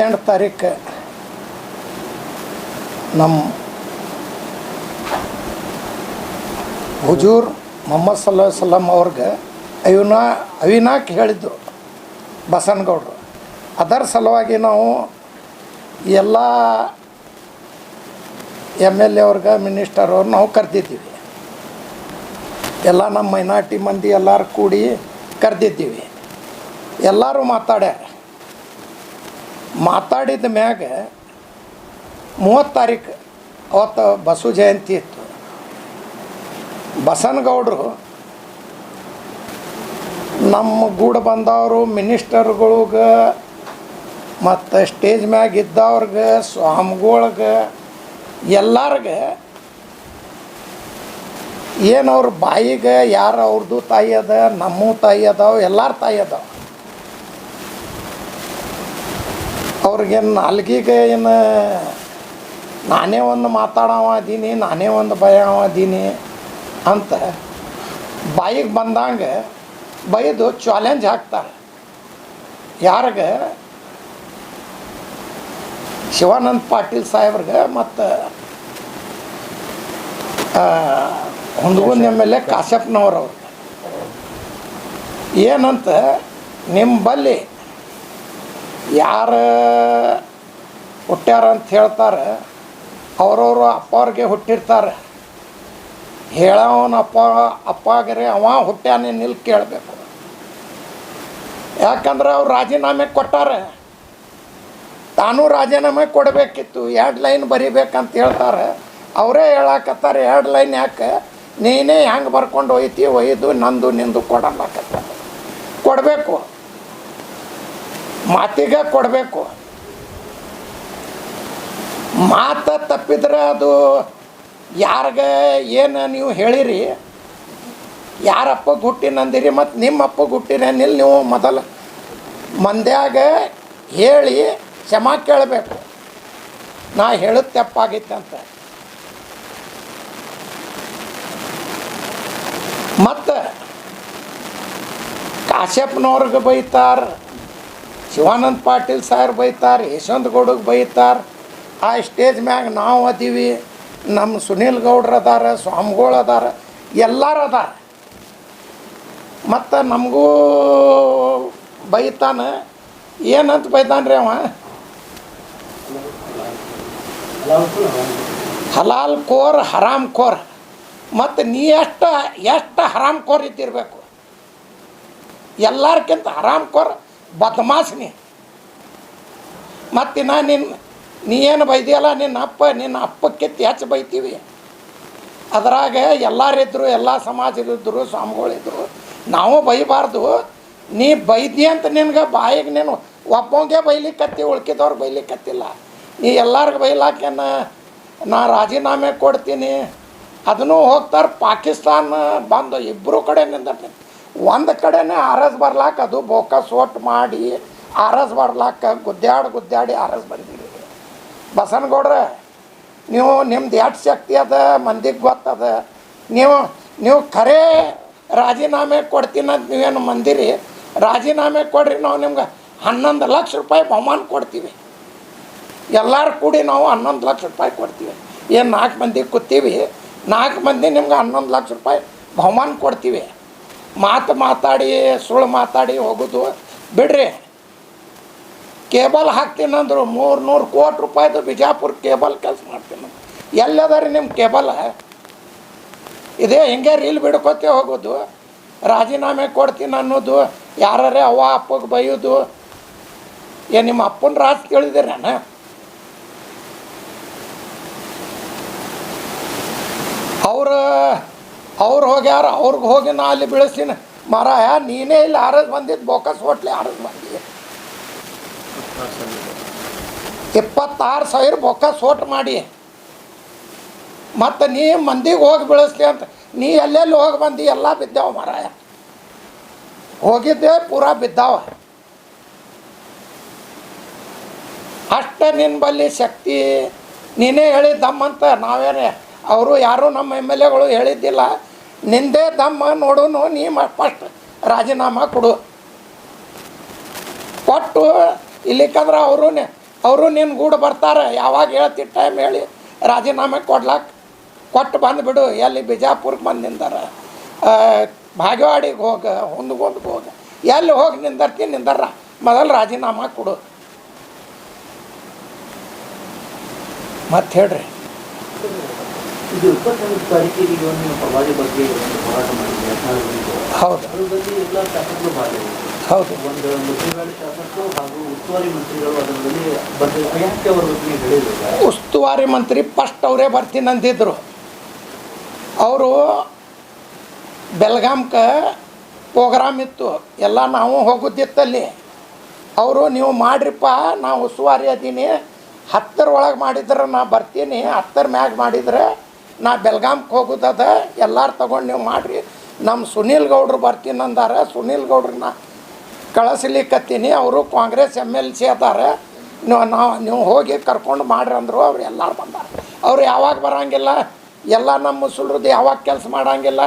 ಇಪ್ಪತ್ತೆಂಟು ತಾರೀಕು ನಮ್ಮ ಹುಜೂರ್ ಮೊಹಮ್ಮದ್ ಸಲ್ಲ ಸಲ್ಲಂ ಅವ್ರಿಗೆ ಅವಿನಾ ಅವಿನಾಕ್ ಹೇಳಿದ್ದರು ಬಸನಗೌಡರು ಅದರ ಸಲುವಾಗಿ ನಾವು ಎಲ್ಲ ಎಂ ಎಲ್ ಎ ಅವ್ರಿಗೆ, ಮಿನಿಸ್ಟರ್ ಅವ್ರು ನಾವು ಕರೆದಿದ್ದೀವಿ. ಎಲ್ಲ ನಮ್ಮ ಮೈನಾರ್ಟಿ ಮಂದಿ ಎಲ್ಲರೂ ಕೂಡಿ ಕರೆದಿದ್ದೀವಿ. ಎಲ್ಲರೂ ಮಾತಾಡ್ಯಾರ. ಮಾತಾಡಿದ ಮ್ಯಾಗ ಮೂವತ್ತು ತಾರೀಕು ಅವತ್ತು ಬಸವ ಜಯಂತಿ ಇತ್ತು. ಬಸನಗೌಡರು ನಮ್ಮ ಗೂಡ ಬಂದವರು, ಮಿನಿಸ್ಟರ್ಗಳ್ಗೆ ಮತ್ತು ಸ್ಟೇಜ್ ಮ್ಯಾಗ ಇದ್ದವ್ರಿಗೆ, ಸ್ವಾಮಿಗಳ್ಗೆ ಎಲ್ಲರಿಗೆ ಏನವ್ರ ಬಾಯಿಗೆ ಯಾರು ಅವ್ರದ್ದು ತಾಯಿ ಅದ, ನಮ್ಮ ತಾಯಿ ಅದಾವ, ಎಲ್ಲರ ತಾಯಿ ಅದಾವ. ಅವ್ರಿಗೇನು ನಾಲ್ಕೀಗ ಏನು, ನಾನೇ ಒಂದು ಮಾತಾಡವ ಅದೀನಿ, ನಾನೇ ಒಂದು ಭಯ ಅದೀನಿ ಅಂತ ಬಾಯಿಗೆ ಬಂದಂಗೆ ಬೈದು ಚಾಲೆಂಜ್ ಹಾಕ್ತಾರೆ. ಯಾರಿಗೆ? ಶಿವಾನಂದ ಪಾಟೀಲ್ ಸಾಹೇಬ್ರಿಗೆ ಮತ್ತು ಹುಂದಗುಂದ ಎಂ ಎಲ್ ಎ ಕಾಶಪ್ಪನವ್ರವ್ರಿಗೆ ಏನಂತ ನಿಮ್ಮ ಬಲ್ಲಿ ಯಾರು ಹುಟ್ಟ್ಯಾರ ಅಂತ ಹೇಳ್ತಾರೆ, ಅವ್ರವ್ರು ಅಪ್ಪ ಅವ್ರಿಗೆ ಹುಟ್ಟಿರ್ತಾರೆ. ಹೇಳವನ ಅಪ್ಪ, ಅಪ್ಪಾಗರೆ ಅವ ಹುಟ್ಟ್ಯಾನೆ ನಿಲ್ ಕೇಳಬೇಕು. ಯಾಕಂದ್ರೆ ಅವ್ರು ರಾಜೀನಾಮೆ ಕೊಟ್ಟಾರೆ. ತಾನೂ ರಾಜೀನಾಮೆ ಕೊಡಬೇಕಿತ್ತು, ಎರಡು ಲೈನ್ ಬರಿಬೇಕಂತ ಹೇಳ್ತಾರೆ. ಅವರೇ ಹೇಳಾಕತ್ತಾರೆ, ಎರಡು ಲೈನ್ ಯಾಕೆ? ನೀನೇ ಹೆಂಗೆ ಬರ್ಕೊಂಡು ಒಯ್ತಿ ಒಯ್ದು, ನಂದು, ನಿಂದು ಕೊಡಲ್ಲಕತ್ತ ಕೊಡಬೇಕು. ಮಾತಿಗೆ ಕೊಡಬೇಕು. ಮಾತ ತಪ್ಪಿದ್ರೆ ಅದು ಯಾರಿಗೆ ಏನು ನೀವು ಹೇಳಿರಿ? ಯಾರಪ್ಪ ಗುಟ್ಟಿನಂದಿರಿ ಮತ್ತು ನಿಮ್ಮ ಅಪ್ಪ ಗುಟ್ಟಿನಲ್ಲಿ ನೀವು ಮೊದಲು ಮಂದ್ಯಾಗ ಹೇಳಿ ಕ್ಷಮಾ ಕೇಳಬೇಕು. ನಾ ಹೇಳು ತಪ್ಪಾಗಿತ್ತು ಅಂತ ಮತ್ತು ಕಾಶ್ಯಪ್ನವ್ರಿಗೆ ಬೈತಾರೆ. ಶಿವಾನಂದ ಪಾಟೀಲ್ ಸಾರ್ ಬೈತಾರೆ, ಯಶವಂತ ಗೌಡಗೆ ಬೈತಾರೆ. ಆ ಸ್ಟೇಜ್ ಮ್ಯಾಗ ನಾವು ಅದೀವಿ. ನಮ್ಮ ಸುನೀಲ್ ಗೌಡ್ರು ಅದಾರ, ಸ್ವಾಮಿಗಳು ಅದಾರ, ಎಲ್ಲರೂ ಅದಾರ. ಮತ್ತು ನಮಗೂ ಬೈತಾನೆ. ಏನಂತ ಬೈತಾನ್ರಿ ಅವ? ಹಲಾಲ್ ಕೋರ್, ಹರಾಮ್ ಕೋರ್. ಮತ್ತು ನೀ ಎಷ್ಟು ಎಷ್ಟು ಹರಾಮ್ ಕೋರ್ ಇದ್ದಿರಬೇಕು? ಎಲ್ಲರ್ಕಿಂತ ಹರಾಮ್ ಕೋರ್ ಬದಮಾಸ್ ನೀ ನಾ ನಿನ್ನ ನೀ ಏನು ಬೈದಿಯಲ್ಲ ನಿನ್ನ ಅಪ್ಪ ನಿನ್ನ ಅಪ್ಪಕ್ಕೆ ಹೆಚ್ಚು ಬೈತೀವಿ. ಅದರಾಗ ಎಲ್ಲರಿದ್ದರು ಎಲ್ಲ ಸಮಾಜದಿದ್ದರು ಸ್ವಾಮಿಗಳಿದ್ರು, ನಾವು ಬೈಬಾರ್ದು. ನೀ ಬೈದಿ ಅಂತ ನಿನ್ಗೆ ಬಾಯಿಗೆ ನೀನು ಒಬ್ಬಂಗೆ ಬೈಲಿಕ್ಕತ್ತಿ ಉಳ್ಕಿದವ್ರು ಬೈಲಿಕ್ಕತ್ತಿಲ್ಲ ನೀ ಎಲ್ಲರಿಗೂ ಬೈಲಾಕೇನ ನಾ ರಾಜೀನಾಮೆ ಕೊಡ್ತೀನಿ. ಅದನ್ನು ಹೋಗ್ತಾರೆ ಪಾಕಿಸ್ತಾನ ಬಂದು ಇಬ್ಬರು ಕಡೆ ನಿಂದಿರ್ತೀನಿ ಒಂದು ಕಡೆನೇ ಆರ್ ಎಸ್ ಬರ್ಲಾಕ ಅದು ಬೋಕಸ್ ಸೋಟ್ ಮಾಡಿ ಆರ್ ಎಸ್ ಬರ್ಲಾಕ ಗುದ್ದಾಡಿ ಗುದ್ದಾಡಿ ಆರ್ ಎಸ್ ಬಂದಿರಿ ಬಸನಗೌಡ್ರ, ನೀವು ನಿಮ್ದು ಎಷ್ಟು ಶಕ್ತಿ ಅದ, ಮಂದಿಗೆ ಗೊತ್ತದ? ನೀವು ನೀವು ಖರೇ ರಾಜೀನಾಮೆ ಕೊಡ್ತೀನಿ ಅಂತ ನೀವೇನು ಮಂದಿರಿ? ರಾಜೀನಾಮೆ ಕೊಡ್ರಿ, ನಾವು ನಿಮ್ಗೆ ಹನ್ನೊಂದು ಲಕ್ಷ ರೂಪಾಯಿ ಬಹುಮಾನ ಕೊಡ್ತೀವಿ. ಎಲ್ಲರೂ ಕೂಡಿ ನಾವು ಹನ್ನೊಂದು ಲಕ್ಷ ರೂಪಾಯಿ ಕೊಡ್ತೀವಿ. ಏನು ನಾಲ್ಕು ಮಂದಿ ಕೂತೀವಿ? ನಾಲ್ಕು ಮಂದಿ ನಿಮ್ಗೆ ಹನ್ನೊಂದು ಲಕ್ಷ ರೂಪಾಯಿ ಬಹುಮಾನ ಕೊಡ್ತೀವಿ. ಮಾತು ಮಾತಾಡಿ, ಸುಳ್ಳು ಮಾತಾಡಿ ಹೋಗೋದು. ಬಿಡ್ರಿ. ಕೇಬಲ್ ಹಾಕ್ತೀನಂದ್ರು ಮೂರು ನೂರು ಕೋಟಿ ರೂಪಾಯಿದು ಬಿಜಾಪುರ ಕೇಬಲ್ ಕೆಲಸ ಮಾಡ್ತೀನಿ. ಎಲ್ಲದ ನಿಮ್ಮ ಕೇಬಲ್? ಇದೇ ಹಿಂಗೆ ರೀಲ್ ಬಿಡ್ಕೋತೆ ಹೋಗೋದು? ರಾಜೀನಾಮೆ ಕೊಡ್ತೀನಿ ಅನ್ನೋದು ಯಾರೇ ಅವ್ವ ಅಪ್ಪಗೆ ಬೈಯೋದು? ಏ, ನಿಮ್ಮ ಅಪ್ಪನ ರಾಜ್ ನಾನು? ಅವ್ರು ಅವ್ರು ಹೋಗ್ಯಾರ ಅವ್ರಿಗೆ ಹೋಗಿ ನಾ ಅಲ್ಲಿ ಬೆಳೆಸ್ತೀನಿ. ಮಾರಾಯ, ನೀನೇ ಇಲ್ಲಿ ಆರಸ್ ಬಂದಿದ್ದು ಬೋಕಸ್ ಹೋಟ್ಲಿ ಆರಸ್ ಬಂದಿ ಇಪ್ಪತ್ತಾರು ಸಾವಿರ ಬೊಕ್ಕಸ್ ಓಟ್ ಮಾಡಿ. ಮತ್ತು ನೀ ಮಂದಿಗೆ ಹೋಗಿ ಬೆಳೆಸ್ಲಿ ಅಂತ, ನೀ ಎಲ್ಲೆಲ್ಲಿ ಹೋಗಿ ಬಂದು, ಎಲ್ಲ ಬಿದ್ದಾವ ಮಾರಾಯ. ಹೋಗಿದ್ದೆ ಪೂರಾ ಬಿದ್ದಾವ. ಅಷ್ಟ ನಿನ್ನ ಬಲ್ಲಿ ಶಕ್ತಿ, ನೀನೇ ಹೇಳಿದ್ದಮ್ಮಂತ ನಾವೇನೇ. ಅವರು ಯಾರೂ ನಮ್ಮ ಎಂ ಎಲ್ ಎಗಳು ಹೇಳಿದ್ದಿಲ್ಲ. ನಿಂದೇ ದಮ್ಮ ನೋಡೋನು, ನೀ ಫಸ್ಟ್ ರಾಜೀನಾಮಾ ಕೊಡು. ಕೊಟ್ಟು ಇಲ್ಲಿಕ್ಕಂದ್ರೆ ಅವರು ಅವರು ನಿನ್ನ ಗೂಡು ಬರ್ತಾರೆ, ಯಾವಾಗ ಹೇಳ್ತಿ ಟೈಮ್ ಹೇಳಿ ರಾಜೀನಾಮೆ ಕೊಡ್ಲಾಕ. ಕೊಟ್ಟು ಬಂದುಬಿಡು ಎಲ್ಲಿ ಬಿಜಾಪುರಕ್ಕೆ ಬಂದು ನಿಂದಾರ. ಭಾಗ್ಯವಾಡಿಗೆ ಹೋಗ ಹೊಂದ್ಕೊಂಡು ಹೋಗ. ಎಲ್ಲಿ ಹೋಗಿ ನಿಂದರ್ತಿ ನಿಂದಾರ ಮೊದಲು ರಾಜೀನಾಮೆ ಕೊಡು. ಮತ್ತೆ ಹೇಳ್ರಿ. ಇದು ಇಪ್ಪತ್ತೊಂದು ತಾರೀಕಿಗೆ ಒಂದು ಪ್ರವಾದಿ ಬಗ್ಗೆ ಒಂದು ಹೋರಾಟ ಮಾಡಿದ್ವಿ ಹೌದು. ಅದರಲ್ಲಿ ಎಲ್ಲ ಶಾಸಕರು ಭಾಗಿಯಾಗಿದ್ದಾರೆ. ಹೌದು. ಒಂದು ಮುಖ್ಯವಾದ ಶಾಸಕರು ಹಾಗೂ ಉಸ್ತುವಾರಿ ಮಂತ್ರಿಗಳು ಅದರಲ್ಲಿ ಬಂದ ಯಾಕೆ ಅವ್ರ ಬಗ್ಗೆ ನೀವು ಹೇಳಿಲ್ಲ ಉಸ್ತುವಾರಿ ಮಂತ್ರಿ ಫಸ್ಟ್ ಅವರೇ ಬರ್ತೀನಿ ಅಂತಿದ್ರು ಅವರು ಬೆಲ್ಗಾಮ್ಗೆ ಪ್ರೋಗ್ರಾಮ್ ಇತ್ತು. ಎಲ್ಲ ನಾವು ಹೋಗುದಿತ್ತಲ್ಲಿ. ಅವರು ನೀವು ಮಾಡ್ರಿಪ್ಪ ನಾವು ಉಸ್ತುವಾರಿ ಅದೀನಿ. ಹತ್ತರ ಒಳಗೆ ಮಾಡಿದ್ರೆ ನಾ ಬರ್ತೀನಿ. ಹತ್ತರ ಮ್ಯಾಗ ಮಾಡಿದ್ರೆ ನಾ ಬೆಲ್ಗಾಮ್ಗೆ ಹೋಗುದದ, ಎಲ್ಲರೂ ತಗೊಂಡು ನೀವು ಮಾಡಿರಿ. ನಮ್ಮ ಸುನೀಲ್ ಗೌಡ್ರು ಬರ್ತೀನಿ ಅಂದಾರ, ಸುನೀಲ್ ಗೌಡ್ರನ್ನ ಕಳಿಸ್ಲಿಕ್ಕತ್ತೀನಿ ಅವರು ಕಾಂಗ್ರೆಸ್ ಎಂ ಎಲ್ ಸಿ ಅದಾರೆ. ನೀವು ನಾವು ನೀವು ಹೋಗಿ ಕರ್ಕೊಂಡು ಮಾಡ್ರಿ ಅಂದರು, ಅವ್ರು ಎಲ್ಲರೂ ಬಂದಾರ. ಅವ್ರು ಯಾವಾಗ ಬರೋಂಗಿಲ್ಲ, ಎಲ್ಲ ನಮ್ಮ ಮುಸುಲ್ರದ್ದು ಯಾವಾಗ ಕೆಲಸ ಮಾಡೋಂಗಿಲ್ಲ.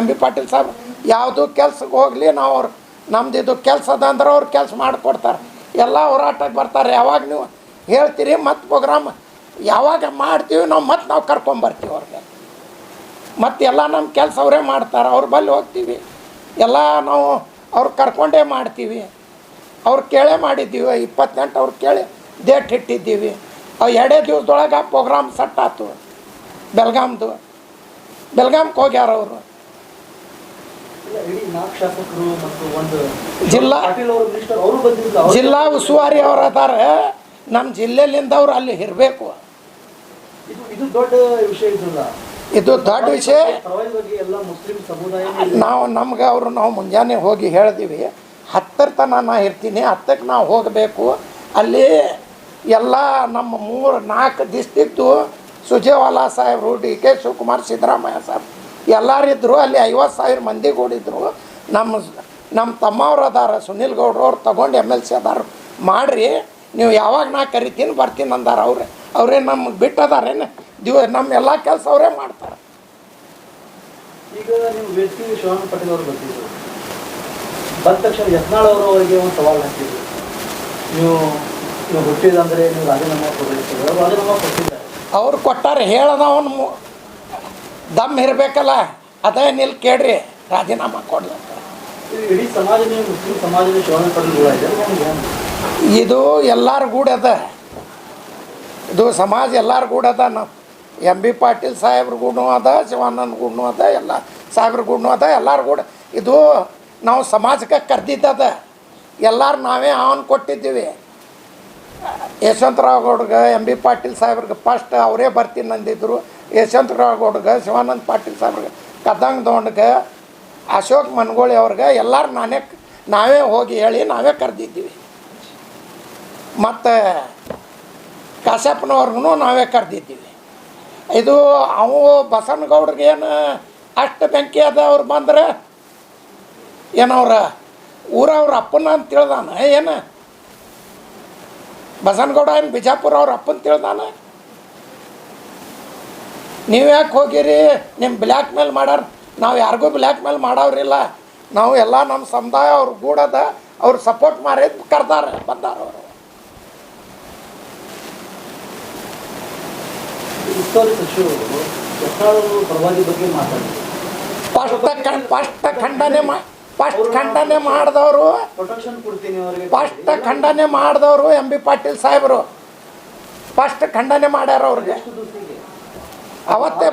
ಎಂ ಬಿ ಪಾಟೀಲ್ ಸಾಹೇಬ್ ಯಾವುದು ಕೆಲ್ಸಕ್ಕೆ ಹೋಗಲಿ, ನಾವು ಅವ್ರು, ನಮ್ದು ಇದು ಕೆಲಸ ಅದ ಅಂದ್ರೆ ಅವ್ರು ಕೆಲಸ ಮಾಡಿಕೊಡ್ತಾರೆ. ಎಲ್ಲ ಹೋರಾಟಕ್ಕೆ ಬರ್ತಾರೆ, ಯಾವಾಗ ನೀವು ಹೇಳ್ತೀರಿ ಮತ್ತು ಪ್ರೋಗ್ರಾಮ್ ಯಾವಾಗ ಮಾಡ್ತೀವಿ ನಾವು ಮತ್ತೆ ನಾವು ಕರ್ಕೊಂಬರ್ತೀವಿ ಅವ್ರಿಗೆ ಮತ್ತೆ ಎಲ್ಲ ನಮ್ಮ ಕೆಲಸ ಅವರೇ ಮಾಡ್ತಾರೆ ಅವ್ರ ಬಳಿ ಹೋಗ್ತೀವಿ. ಎಲ್ಲ ನಾವು ಅವ್ರು ಕರ್ಕೊಂಡೇ ಮಾಡ್ತೀವಿ. ಅವ್ರು ಕೇಳೇ ಮಾಡಿದ್ದೀವಿ ಇಪ್ಪತ್ತೆಂಟು ಅವ್ರು ಕೇಳಿ ಡೇಟ್ ಇಟ್ಟಿದ್ದೀವಿ. ಅವು ಎರಡೇ ದಿವಸದೊಳಗೆ ಆ ಪ್ರೋಗ್ರಾಮ್ ಸೆಟ್ ಆಯ್ತು ಬೆಲ್ಗಾಮ್ದು. ಬೆಲ್ಗಾಮ್ಗೆ ಹೋಗ್ಯಾರ ಅವರು. ಜಿಲ್ಲಾ ಜಿಲ್ಲಾ ಉಸ್ತುವಾರಿ ಅವ್ರು ಅದಾರ. ನಮ್ಮ ಜಿಲ್ಲೆಲಿಂದ ಅವ್ರು ಅಲ್ಲಿ ಇರಬೇಕು. ಇದು ದೊಡ್ಡ ವಿಷಯ ಇದು ದೊಡ್ಡ ವಿಷಯ. ನಾವು ನಮ್ಗೆ ಅವರು ನಾವು ಮುಂಜಾನೆ ಹೋಗಿ ಹೇಳಿದೀವಿ ಹತ್ತರ ತನಕ ನಾ ಇರ್ತೀನಿ ಹತ್ತಕ್ಕೆ ನಾವು ಹೋಗಬೇಕು. ಅಲ್ಲಿ ಎಲ್ಲ ನಮ್ಮ ಮೂರು ನಾಲ್ಕು ದಿಸ್ತಿತ್ತು ಸುಜೇವಾಲಾ ಸಾಹೇಬರು ಡಿ ಕೆ ಶಿವಕುಮಾರ್ ಸಿದ್ದರಾಮಯ್ಯ ಸಾಹೇಬ್ ಎಲ್ಲರಿದ್ದರು ಅಲ್ಲಿ ಐವತ್ತು ಸಾವಿರ ಮಂದಿ ಕೂಡಿದ್ರು. ನಮ್ಮ ನಮ್ಮ ತಮ್ಮವ್ರು ಅದಾರ ಸುನಿಲ್ ಗೌಡ್ರು ಅವ್ರು ತಗೊಂಡು ಎಂ ಎಲ್ ಸಿ ಅದಾರ. ಮಾಡಿರಿ. ನೀವು ಯಾವಾಗ ನಾ ಕರಿತೀನಿ ಬರ್ತೀನಿ ಅಂದಾರ ಅವ್ರೆ. ಅವರೇ ನಮ್ಗೆ ಬಿಟ್ಟದಾರೇನು? ದಿವ ನಮ್ಮ ಎಲ್ಲ ಕೆಲಸ ಅವರೇ ಮಾಡ್ತಾರೆ. ಈಗ ನೀವು ವೇದಿಕೆ ಶಿವಾನಂದ ಪಾಟೀಲ್ ಅವರು ಬಂದಿದ್ರು ಬಂದ ತಕ್ಷಣ ಯತ್ನಾಳ್ ಅವರು ಅವರಿಗೆ ಒಂದು ಸವಾಲು ಹಾಕಿದ್ರು. ನೀವು ನೀವು ಹುಟ್ಟಿದಂದ್ರೆ ನೀವು ರಾಜೀನಾಮೆ ಕೊಡಬೇಕು. ರಾಜೀನಾಮೆ ಕೊಟ್ಟಿದ್ದಾರೆ. ಅವ್ರು ಕೊಟ್ಟಾರೆ ಹೇಳದವನು ದಮ್ ಇರಬೇಕಲ್ಲ ಅದೇ ನಿಲ್ ಕೇಳ್ರಿ ರಾಜೀನಾಮೆ ಕೊಡ್ಲಂತ ಇಡೀ ಸಮಾಜನೇ ಮುಸ್ಲಿಂ ಸಮಾಜದ ಶಿವಣ್ಣ ಪಟೇಲ್ ಇದೆ? ಇದು ಎಲ್ಲರ ಗೂಡದ ಇದು ಸಮಾಜ ಎಲ್ಲರ ಗೂಡದ ನಾವು. ಎಂ ಬಿ ಪಾಟೀಲ್ ಸಾಹೇಬ್ರ ಗೂಡು ಅದ, ಶಿವಾನಂದ ಗೂಡೂ ಅದ, ಎಲ್ಲ ಸಾಹೇಬ್ರ ಗೂಡೂ ಅದ, ಎಲ್ಲರ ಗೂಡ. ಇದು ನಾವು ಸಮಾಜಕ್ಕೆ ಕರೆದಿದ್ದದ. ಎಲ್ಲಾರು ನಾವೇ ಅವನು ಕೊಟ್ಟಿದ್ದೀವಿ. ಯಶವಂತರಾವ್ ಗೌಡ್ಗೆ ಎಂ ಬಿ ಪಾಟೀಲ್ ಸಾಹೇಬ್ರಿಗೆ ಫಸ್ಟ್ ಅವರೇ ಬರ್ತೀನಿ ಅಂದಿದ್ರು. ಯಶವಂತರಾವ್ ಗೌಡ್ಗೆ, ಶಿವಾನಂದ ಪಾಟೀಲ್ ಸಾಹೇಬ್ರಿಗೆ, ಕದಂಗ್ ದೊಂಡ್ಗೆ, ಅಶೋಕ್ ಮನ್ಗೋಳಿ ಅವ್ರಿಗೆ ಎಲ್ಲರೂ ನಾನೇ ನಾವೇ ಹೋಗಿ ಹೇಳಿ ನಾವೇ ಕರೆದಿದ್ದೀವಿ. ಮತ್ತು ಕಾಶ್ಯಪ್ಪನವ್ರಿಗೂ ನಾವೇ ಕರೆದಿದ್ದೀವಿ. ಇದು ಅವು ಬಸನಗೌಡ್ರಿಗೇನು ಅಷ್ಟು ಬೆಂಕಿ ಅದ ಅವ್ರು ಬಂದ್ರೆ ಏನವ್ರ ಊರವ್ರ ಅಪ್ಪನ ಅಂತ ತಿಳ್ದಾನ, ಏನು? ಬಸನಗೌಡ ಏನು ಬಿಜಾಪುರ ಅವ್ರ ಅಪ್ಪನ ತಿಳ್ದಾನ? ನೀವು ಯಾಕೆ ಹೋಗಿರಿ? ನಿಮ್ಮ ಬ್ಲ್ಯಾಕ್ ಮೇಲ್ ಮಾಡ್ಯಾರ ನಾವು ಯಾರಿಗೂ ಬ್ಲ್ಯಾಕ್ ಮೇಲ್ ಮಾಡವ್ರಿಲ್ಲ. ನಾವು ಎಲ್ಲ ನಮ್ಮ ಸಮುದಾಯ ಅವ್ರ ಗೂಡದ ಅವ್ರು ಸಪೋರ್ಟ್ ಮಾಡಿ ಕರ್ದಾರ, ಬಂದಾರ ಅವರು. ಉಸ್ತುವಾರಿ ಸಚಿವರು ಯತ್ನಾಳ್ ಪ್ರವಾದಿ ಬಗ್ಗೆ ಮಾತಾಡಿದ್ರು ಫಸ್ಟ್ ಫಸ್ಟ್ ಖಂಡನೆ ಮಾ ಫಸ್ಟ್ ಖಂಡನೆ ಮಾಡಿದವರು. ಪ್ರೊಟೆಕ್ಷನ್ ಕೊಡ್ತೀನಿ ಅವರಿಗೆ. ಫಸ್ಟ್ ಖಂಡನೆ ಮಾಡಿದವರು ಎಂ ಬಿ ಪಾಟೀಲ್ ಸಾಹೇಬರು. ಫಸ್ಟ್ ಖಂಡನೆ ಮಾಡ್ಯಾರ ಅವ್ರಿಗೆ. ಅವತ್ತೇ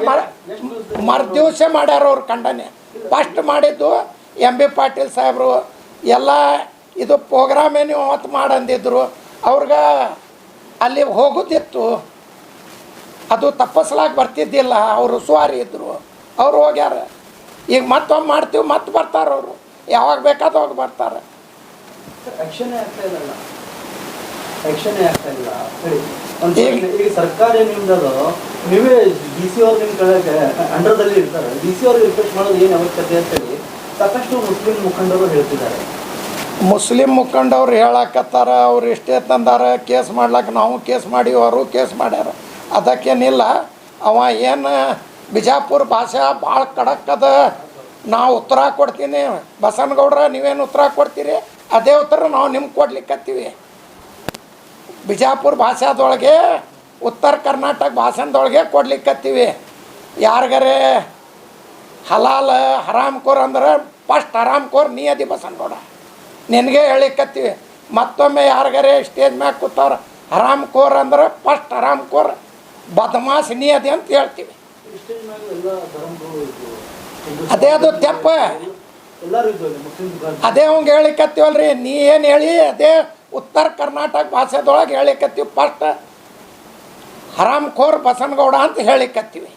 ಮರ ದಿವಸ ಮಾಡ್ಯಾರ ಅವ್ರು ಖಂಡನೆ. ಫಸ್ಟ್ ಮಾಡಿದ್ದು ಎಂ ಬಿ ಪಾಟೀಲ್ ಸಾಹೇಬರು. ಎಲ್ಲ ಇದು ಪ್ರೋಗ್ರಾಮ್ ನೀವು ಅವತ್ತು ಮಾಡಂದಿದ್ರು. ಅವ್ರಿಗೆ ಅಲ್ಲಿ ಹೋಗೋದಿತ್ತು. ಅದು ತಪ್ಪಿಸ್ಲಾಕ ಬರ್ತಿದ್ದಿಲ್ಲ. ಅವರು ಸುವಾರಿ ಇದ್ದರು ಅವ್ರು ಹೋಗ್ಯಾರ. ಈಗ ಮತ್ತೊಮ್ಮೆ ಮಾಡ್ತೀವಿ ಮತ್ತೆ ಬರ್ತಾರೆ ಅವರು. ಯಾವಾಗ ಬೇಕಾದವಾಗ ಬರ್ತಾರೆ. ಈಗ- ಸರ್ಕಾರ ನಿಮ್ದದು ನೀವೇ ಡಿ ಸಿ ಅವ್ರು ನಿಮ್ಮ ಕೆಳಗೆ ಅಂಡರ್ದಲ್ಲಿ ಇರ್ತಾರೆ. ಡಿ ಸಿ ಅವ್ರಿಗೆ ರಿಕ್ವೆಸ್ಟ್ ಮಾಡೋದು ಏನು ಅವಶ್ಯಕತೆ ಅಂತ ಹೇಳಿ ಸಾಕಷ್ಟು ಮುಸ್ಲಿಂ ಮುಖಂಡರು ಹೇಳ್ತಿದ್ದಾರೆ. ಮುಸ್ಲಿಂ ಮುಖಂಡವ್ರು ಹೇಳಕತ್ತಾರ ಅವ್ರು ಇಷ್ಟೇ ತಂದಾರ ಕೇಸ್ ಮಾಡ್ಲಕ್ಕ ನಾವು ಕೇಸ್ ಮಾಡಿ ಅವರು ಕೇಸ್ ಮಾಡ್ಯಾರ. ಅದಕ್ಕೇನಿಲ್ಲ, ಅವ ಏನು ಬಿಜಾಪುರ ಭಾಷೆ ಭಾಳ ಖಡಕ್ ಅದ. ನಾವು ಉತ್ತರ ಕೊಡ್ತೀನಿ. ಬಸನಗೌಡ್ರ, ನೀವೇನು ಉತ್ತರ ಕೊಡ್ತೀರಿ? ಅದೇ ಉತ್ತರ ನಾವು ನಿಮ್ಗೆ ಕೊಡ್ಲಿಕ್ಕತ್ತೀವಿ. ಬಿಜಾಪುರ ಭಾಷಾದೊಳಗೆ, ಉತ್ತರ ಕರ್ನಾಟಕ ಭಾಷಾದೊಳಗೆ ಕೊಡ್ಲಿಕ್ಕತ್ತೀವಿ. ಯಾರಿಗಾರೆ? ಹಲಾಲ್ ಹರಾಮ್ಕೋರ್ ಅಂದ್ರೆ ಫಸ್ಟ್ ಹರಾಮ್ಕೋರ್ ನೀ ಅದಿ ಬಸನಗೌಡ. ನಿನಗೆ ಹೇಳಿಕತ್ತೀವಿ ಮತ್ತೊಮ್ಮೆ ಯಾರಿಗಾರೆ ಸ್ಟೇಜ್ ಮ್ಯಾಗ ಕೂತವ್ರ? ಹರಾಮ್ಕೋರ್ ಅಂದ್ರೆ ಫಸ್ಟ್ ಹರಾಮ್ಕೋರ್. ಬದಮಾಸ್ ನೀ ಅದಿ ಅಂತ ಹೇಳ್ತೀವಿ. ಅದೇ ಅದು ತೆಪ್ಪ. ಅದೇ ಅವಂಗೆ ಹೇಳಿಕತ್ತೀವಲ್ರಿ, ನೀ ಏನು ಹೇಳಿ, ಅದೇ ಉತ್ತರ ಕರ್ನಾಟಕ ಭಾಷೆದೊಳಗೆ ಹೇಳಿಕತ್ತೀವಿ. ಫಸ್ಟ್ ಹರಾಮ್ಖೋರ್ ಬಸನಗೌಡ ಅಂತ ಹೇಳಿಕತ್ತೀವಿ.